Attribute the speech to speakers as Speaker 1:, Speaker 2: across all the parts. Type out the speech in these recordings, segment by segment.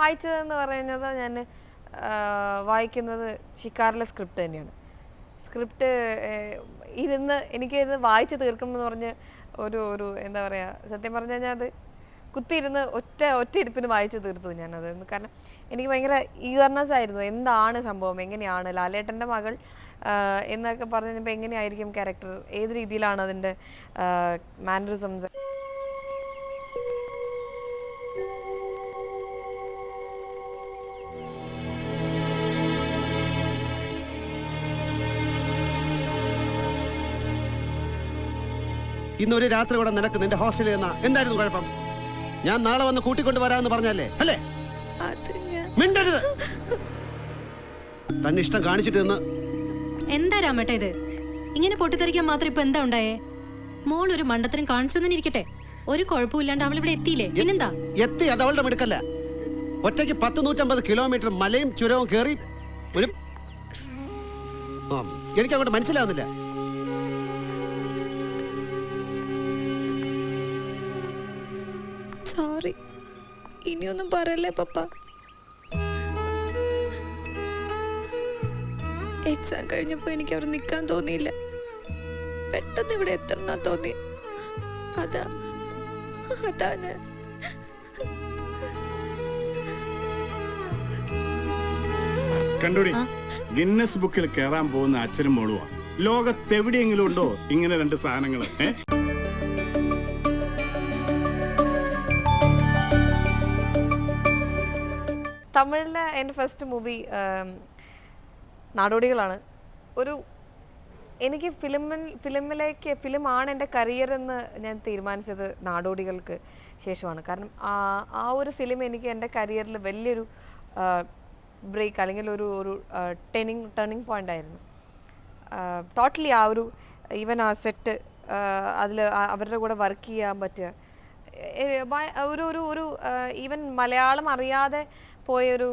Speaker 1: വായിച്ചതെന്ന് പറയുന്നത് ഞാൻ വായിക്കുന്നത് ഷിക്കാറിലെ സ്ക്രിപ്റ്റ് തന്നെയാണ്. സ്ക്രിപ്റ്റ് ഇരുന്ന് എനിക്ക് ഇത് വായിച്ച് തീർക്കണം എന്ന് പറഞ്ഞ് ഒരു ഒരു എന്താ പറയുക സത്യം പറഞ്ഞു കഴിഞ്ഞാൽ അത് കുത്തിയിരുന്ന് ഒറ്റ ഒറ്റ ഇരിപ്പിന് വായിച്ച് തീർത്തു ഞാനത്. കാരണം എനിക്ക് ഭയങ്കര ഈഗർനെസ് ആയിരുന്നു. എന്താണ് സംഭവം? എങ്ങനെയാണ്? ലാലേട്ടന്റെ മകൾ എന്നൊക്കെ പറഞ്ഞപ്പോൾ എങ്ങനെയായിരിക്കും ക്യാരക്ടർ? ഏത് രീതിയിലാണ് അതിന്റെ മാനറിസംസ്
Speaker 2: ഇന്നൊരു രാത്രി കൂടെ നിനക്ക് നിന്റെ ഹോസ്റ്റലിൽ നിന്നാ. എന്തായിരുന്നു കുഴപ്പം? ഞാൻ നാളെ വന്ന് കൂട്ടിക്കൊണ്ട് വരാമെന്ന് പറഞ്ഞല്ലേ അല്ലേ? മിണ്ടരുത്. തന്നെ ഇഷ്ടം കാണിച്ചിട്ട് നിന്ന്.
Speaker 3: എന്താ രാമേട്ട ഇത്? ഇങ്ങനെ പൊട്ടിത്തെറിക്കാൻ മാത്രം ഇപ്പൊ എന്താ ഉണ്ടായേ? മോൾ ഒരു മണ്ടത്തരം കാണിച്ചു തന്നിരിക്കട്ടെ ഒരു കുഴപ്പമില്ലാണ്ട് അവൾ ഇവിടെ എത്തിയില്ലേ? പിന്നെന്താ?
Speaker 2: എത്തി അത് അവളുടെ മിടുക്കല്ല. ഒറ്റയ്ക്ക് പത്ത് നൂറ്റമ്പത് കിലോമീറ്റർ മലയും ചുരവും കയറി ഒരു എനിക്ക് അങ്ങോട്ട് മനസ്സിലാവുന്നില്ല.
Speaker 1: ഇനിയൊന്നും പറയല്ലേ പപ്പ? എക്സാം കഴിഞ്ഞപ്പോൾ എനിക്ക് അവിടെ നിൽക്കാൻ തോന്നിയില്ല. പെട്ടെന്ന് ഇവിടെ എത്തണം തോന്നി. അതാ അതാ ഞാൻ.
Speaker 4: കണ്ടോടി ഗിന്നസ് ബുക്കിൽ കയറാൻ പോകുന്ന അച്ഛനും മോളുവാ. ലോകത്തെവിടെയെങ്കിലും ഉണ്ടോ ഇങ്ങനെ രണ്ട് സാധനങ്ങൾ ഏ?
Speaker 1: തമിഴിലെ എന്റെ ഫസ്റ്റ് മൂവി നാടോടികളാണ്. ഒരു എനിക്ക് ഫിലിമിൽ ഫിലിമിലേക്ക് ഫിലിമാണ് എന്റെ കരിയർ എന്ന് ഞാൻ തീരുമാനിച്ചത് നാടോടികൾക്ക് ശേഷമാണ്. കാരണം ആ ഒരു ഫിലിം എനിക്ക് എന്റെ കരിയറിൽ വലിയൊരു ബ്രേക്ക് അല്ലെങ്കിൽ ഒരു ഒരു ടേണിങ് ടേണിങ് പോയിന്റ് ആയിരുന്നു. ടോട്ടലി ആ ഒരു ഈവൻ ആ സെറ്റ് അതിൽ അവരുടെ കൂടെ വർക്ക് ചെയ്യാൻ പറ്റുക. ഒരു ഒരു ഒരു ഈവൻ മലയാളം അറിയാതെ പോയൊരു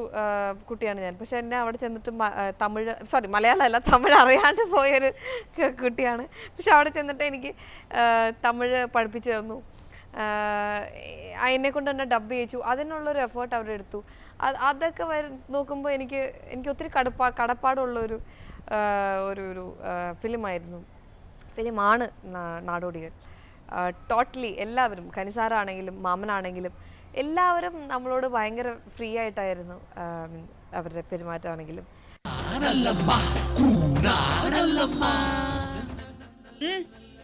Speaker 1: കുട്ടിയാണ് ഞാൻ. പക്ഷെ എന്നെ അവിടെ ചെന്നിട്ട് തമിഴ് സോറി മലയാളമല്ല തമിഴ് അറിയാണ്ട് പോയൊരു കുട്ടിയാണ്. പക്ഷെ അവിടെ ചെന്നിട്ട് എനിക്ക് തമിഴ് പഠിപ്പിച്ചു തന്നു. അതിനെ കൊണ്ട് തന്നെ ഡബ് ചെയ്യിച്ചു. അതിനുള്ളൊരു എഫേർട്ട് അവരെടുത്തു അത് അതൊക്കെ വരും നോക്കുമ്പോൾ എനിക്ക് എനിക്ക് ഒത്തിരി കടപ്പാ കടപ്പാടുള്ളൊരു ഒരു ഒരു ഫിലിമായിരുന്നു ഫിലിമാണ് നാടോടികൾ. ടോട്ടലി എല്ലാവരും കനിസാറാണെങ്കിലും മാമനാണെങ്കിലും എല്ലാവരും നമ്മളോട് ഭയങ്കര ഫ്രീ ആയിട്ടായിരുന്നു ആ, means അവരുടെ പെരുമാറ്റമാണെങ്കിലും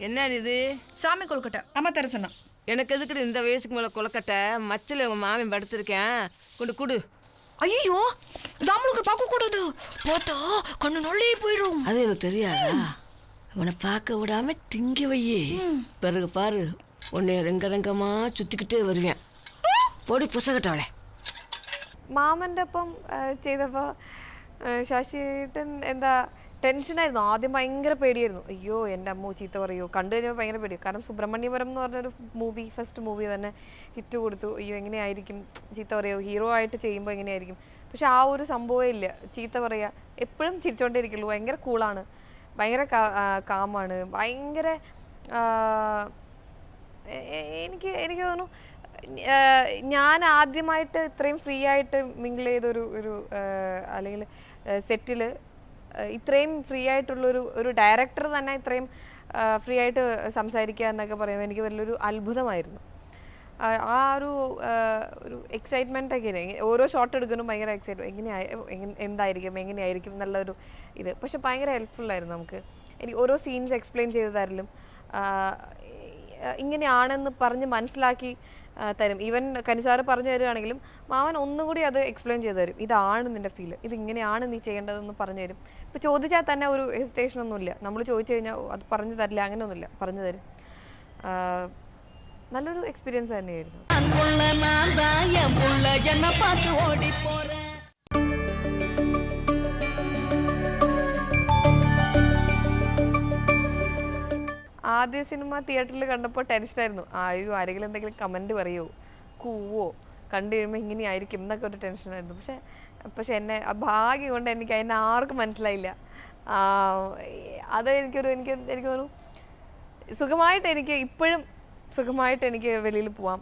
Speaker 5: என்னது இது
Speaker 6: சாமி கொழுக்கட்டை அம்மா தர சொன்னா
Speaker 5: எனக்கு எதுக்குடி இந்த வயசுக்கு மேலே கொலக்கட்டை மச்சில் உங்கள் மாமன் படுத்திருக்கேன் கொண்டு குடு
Speaker 6: ஐயோ நம்மளுக்கு பார்க்க கூடாது பார்த்தா கண்ணு நொள்ளி போயிடும்
Speaker 5: அது எனக்கு தெரியாதா இவனை பார்க்க விடாம திங்கி வையே பிறகு பாரு உன்னை ரெங்க ரெங்கமா சுத்திக்கிட்டே வருவேன் பொடி புசகட்டவளே
Speaker 1: മാമൻ്റെ ഒപ്പം ആ, ചെയ്തപ്പോൾ ആ, ശശിയേട്ടൻ എന്താ ടെൻഷനായിരുന്നു ആദ്യം ഭയങ്കര പേടിയായിരുന്നു അയ്യോ എൻ്റെ അമ്മ ചീത്ത പറയോ കണ്ടു കഴിഞ്ഞപ്പോൾ ഭയങ്കര പേടി കാരണം സുബ്രഹ്മണ്യപുരം എന്ന് പറഞ്ഞൊരു മൂവി ഫസ്റ്റ് മൂവി തന്നെ ഹിറ്റ് കൊടുത്തു അയ്യോ എങ്ങനെയായിരിക്കും ചീത്ത പറയോ ഹീറോ ആയിട്ട് ചെയ്യുമ്പോൾ എങ്ങനെയായിരിക്കും പക്ഷെ ആ ഒരു സംഭവം ഇല്ല ചീത്ത പറയുക എപ്പോഴും ചിരിച്ചോണ്ടേ ഇരിക്കുള്ളൂ ഭയങ്കര കൂളാണ് ഭയങ്കര കാമാണ്. ഭയങ്കര എനിക്ക് എനിക്ക് തോന്നുന്നു ഞാൻ ആദ്യമായിട്ട് ഇത്രയും ഫ്രീ ആയിട്ട് മിങ്കിൾ ചെയ്തൊരു ഒരു അല്ലെങ്കിൽ സെറ്റിൽ ഇത്രയും ഫ്രീ ആയിട്ടുള്ളൊരു ഒരു ഡയറക്ടർ തന്നെ ഇത്രയും ഫ്രീ ആയിട്ട് സംസാരിക്കുക എന്നൊക്കെ പറയുമ്പോൾ എനിക്ക് വലിയൊരു അത്ഭുതമായിരുന്നു. ആ ഒരു ഒരു എക്സൈറ്റ്മെന്റ് ഒക്കെ? ഓരോ ഷോട്ട് എടുക്കുമ്പോൾ ഭയങ്കര എക്സൈറ്റ് എങ്ങനെയായി എന്തായിരിക്കും എങ്ങനെയായിരിക്കും എന്നുള്ളൊരു ഇത്. പക്ഷെ ഭയങ്കര ഹെൽപ്ഫുൾ ആയിരുന്നു നമുക്ക്. എനിക്ക് ഓരോ സീൻസ് എക്സ്പ്ലെയിൻ ചെയ്ത് തരലും ഇങ്ങനെയാണെന്ന് പറഞ്ഞ് മനസ്സിലാക്കി തരും. ഈവൻ കനിസാറ് പറഞ്ഞു തരുവാണെങ്കിലും മാമൻ ഒന്നുകൂടി അത് എക്സ്പ്ലെയിൻ ചെയ്തു തരും. ഇതാണ് നിന്റെ ഫീൽ ഇതിങ്ങനെയാണ് നീ ചെയ്യേണ്ടതെന്ന് പറഞ്ഞു തരും. ഇപ്പോൾ ചോദിച്ചാൽ തന്നെ ഒരു ഹെസിറ്റേഷൻ ഒന്നുമില്ല. നമ്മൾ ചോദിച്ചു കഴിഞ്ഞാൽ അത് പറഞ്ഞു തരില്ല. അങ്ങനെയൊന്നുമില്ല. പറഞ്ഞു തരും. നല്ലൊരു എക്സ്പീരിയൻസ് തന്നെയായിരുന്നു. ആദ്യ സിനിമ തിയേറ്ററിൽ കണ്ടപ്പോൾ ടെൻഷനായിരുന്നു ആയോ ആരെങ്കിലും എന്തെങ്കിലും കമന്റ് പറയുമോ കൂവോ? കണ്ടു കഴിയുമ്പോൾ ഇങ്ങനെയായിരിക്കും എന്നൊക്കെ ഒരു ടെൻഷനായിരുന്നു പക്ഷേ പക്ഷെ എന്നെ ഭാഗ്യം കൊണ്ട് എനിക്ക് അതിനെ ആർക്കും മനസ്സിലായില്ല. അത് എനിക്കൊരു എനിക്ക് എനിക്ക് തോന്നുന്നു സുഖമായിട്ട് എനിക്ക് ഇപ്പോഴും സുഖമായിട്ട് എനിക്ക് വെളിയിൽ പോവാം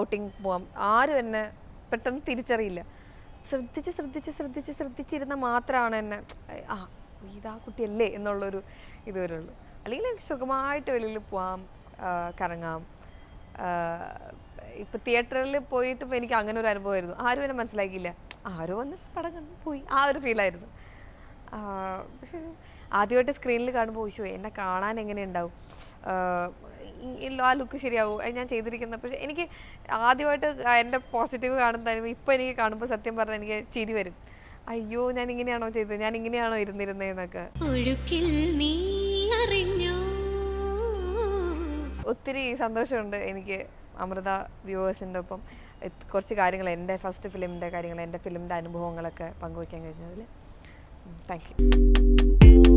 Speaker 1: ഔട്ടിങ് പോവാം. ആരും എന്നെ പെട്ടെന്ന് തിരിച്ചറിയില്ല. ശ്രദ്ധിച്ച് ശ്രദ്ധിച്ച് ശ്രദ്ധിച്ച് ശ്രദ്ധിച്ചിരുന്ന മാത്രമാണ് എന്നെ ആ ഇതാ കുട്ടിയല്ലേ? എന്നുള്ളൊരു ഇത് വരുള്ളൂ. അല്ലെങ്കിൽ എനിക്ക് സുഖമായിട്ട് വെളിയിൽ പോവാം കറങ്ങാം. ഇപ്പം തിയേറ്ററിൽ പോയിട്ട് എനിക്ക് അങ്ങനെ ഒരു അനുഭവമായിരുന്നു. ആരും എന്നെ മനസ്സിലാക്കിയില്ല. ആരോ വന്ന് പടം പോയി. ആ ഒരു ഫീലായിരുന്നു പക്ഷെ ആദ്യമായിട്ട് സ്ക്രീനിൽ കാണുമ്പോൾ ഓശോ എന്നെ കാണാൻ എങ്ങനെ ഉണ്ടാവും ആ ലുക്ക് ശരിയാവും. ഞാൻ ചെയ്തിരിക്കുന്ന പക്ഷേ എനിക്ക് ആദ്യമായിട്ട് എന്റെ പോസിറ്റീവ് കാണുന്നതായി ഇപ്പം എനിക്ക് കാണുമ്പോൾ സത്യം പറഞ്ഞാൽ എനിക്ക് ചിരി വരും. അയ്യോ ഞാൻ ഇങ്ങനെയാണോ ചെയ്തത് ഞാൻ ഇങ്ങനെയാണോ ഇരുന്നിരുന്നതെന്നൊക്കെ ഒത്തിരി സന്തോഷമുണ്ട് എനിക്ക് അമൃത വ്യൂവേഴ്സിന്റെ ഒപ്പം. കുറച്ച് കാര്യങ്ങൾ എന്റെ ഫസ്റ്റ് ഫിലിമിന്റെ കാര്യങ്ങൾ എന്റെ ഫിലിമിന്റെ അനുഭവങ്ങളൊക്കെ പങ്കുവയ്ക്കാൻ കഴിഞ്ഞതിൽ. Thank you